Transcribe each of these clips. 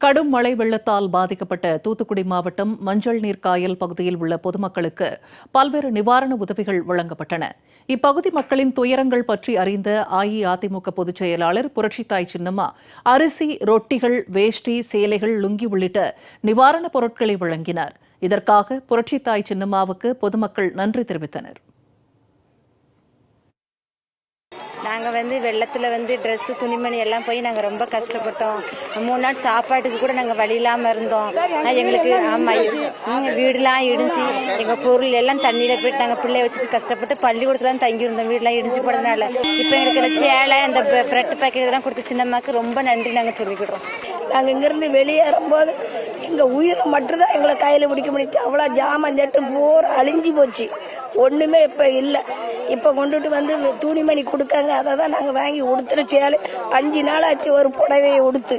கடும் மழை வெள்ளத்தால் பாதிக்கப்பட்ட தூத்துக்குடி மாவட்டம் மஞ்சள் நீர் காயல் பகுதியில் உள்ள பொதுமக்களுக்கு பல்வேறு நிவாரண உதவிகள் வழங்கப்பட்டன. இப்பகுதி மக்களின் துயரங்கள் பற்றி அறிந்த அஇஅதிமுக பொதுச் செயலாளர் புரட்சித்தாய் சின்னம்மா அரிசி ரொட்டிகள் வேஷ்டி சேலைகள் லுங்கி உள்ளிட்ட நிவாரணப் பொருட்களை வழங்கினார். இதற்காக புரட்சித்தாய் சின்னம்மாவுக்கு பொதுமக்கள் நன்றி தெரிவித்தனர். நாங்கள் வந்து வெள்ளத்தில் வந்து ட்ரெஸ்ஸு துணிமணி எல்லாம் போய் நாங்கள் ரொம்ப கஷ்டப்பட்டோம். மூணு நாள் சாப்பாட்டுக்கு கூட நாங்கள் வழி இல்லாமல் இருந்தோம். எங்களுக்கு ஆமாம் வீடுலாம் இடிஞ்சு எங்கள் பொருள் எல்லாம் தண்ணியில் போயிட்டு நாங்கள் பிள்ளைய வச்சுட்டு கஷ்டப்பட்டு பள்ளிக்கூடத்துல தான் தங்கியிருந்தோம். வீடெலாம் இடிஞ்சு போனதுனால. இப்போ எங்களுக்கு இந்த சேலை இந்த பிரெட் பேக்கெட் இதெல்லாம் கொடுத்து சின்னம்மாக்கு ரொம்ப நன்றி நாங்கள் சொல்லிக்கிடுறோம். நாங்கள் இங்கேருந்து வெளியேறும்போது எங்கள் உயிரை மட்டும்தான் எங்களை கையில் பிடிக்க முடிச்சு அவ்வளோ ஜாமான் சட்டு பூரா அழிஞ்சு போச்சு. ஒன்றுமே இப்போ இல்லை. இப்போ கொண்டுட்டு வந்து துணிமணி கொடுக்காங்க. அதை தான் நாங்கள் வாங்கி உடுத்துற அஞ்சு நாள் ஆச்சு ஒரு புடவையை உடுத்து.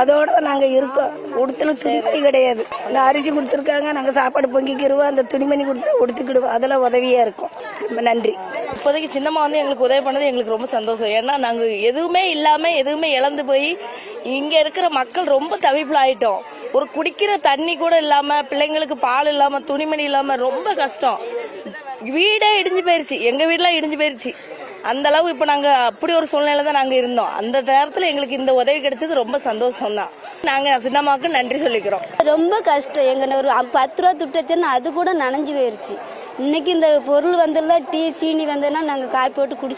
அதோட தான் நாங்கள் இருக்கோம். உடுத்துல துணிமணி கிடையாது. இந்த அரிசி கொடுத்துருக்காங்க. நாங்கள் சாப்பாடு பொங்கிக்கிடுவோம் அந்த துணிமணி கொடுத்து உடுத்துக்கிடுவோம். அதெல்லாம் உதவியாக இருக்கும். ரொம்ப நன்றி. இப்போதைக்கு சின்னம்மா வந்து எங்களுக்கு உதவி பண்ணது எங்களுக்கு ரொம்ப சந்தோஷம். ஏன்னா நாங்கள் எதுவுமே இல்லாமல் எதுவுமே இழந்து போய் இங்கே இருக்கிற மக்கள் ரொம்ப தவிப்பில் ஆயிட்டோம் ஒரு குடிக்கிற தண்ணி கூட இல்லாமல் பிள்ளைங்களுக்கு பால் இல்லாமல் துணிமணி இல்லாமல் ரொம்ப கஷ்டம். வீடே இடிஞ்சு போயிருச்சு. எங்கள் வீடெலாம் இடிஞ்சு போயிருச்சு. அந்த அளவு இப்போ நாங்கள் அப்படி ஒரு சூழ்நிலை தான் நாங்கள் இருந்தோம். அந்த நேரத்தில் எங்களுக்கு இந்த உதவி கிடைச்சது ரொம்ப சந்தோஷம் தான். நாங்கள் சின்னம்மாவுக்கு நன்றி சொல்லிக்கிறோம். ரொம்ப கஷ்டம். எங்க ஒரு பத்து ரூபா துட்டாச்சேன்னா அது கூட நனைஞ்சு போயிருச்சு. இன்னைக்கு இந்த பொருள் வந்ததுல டீ சீனி வந்ததுன்னா நாங்கள் காய் போட்டு குடிச்சு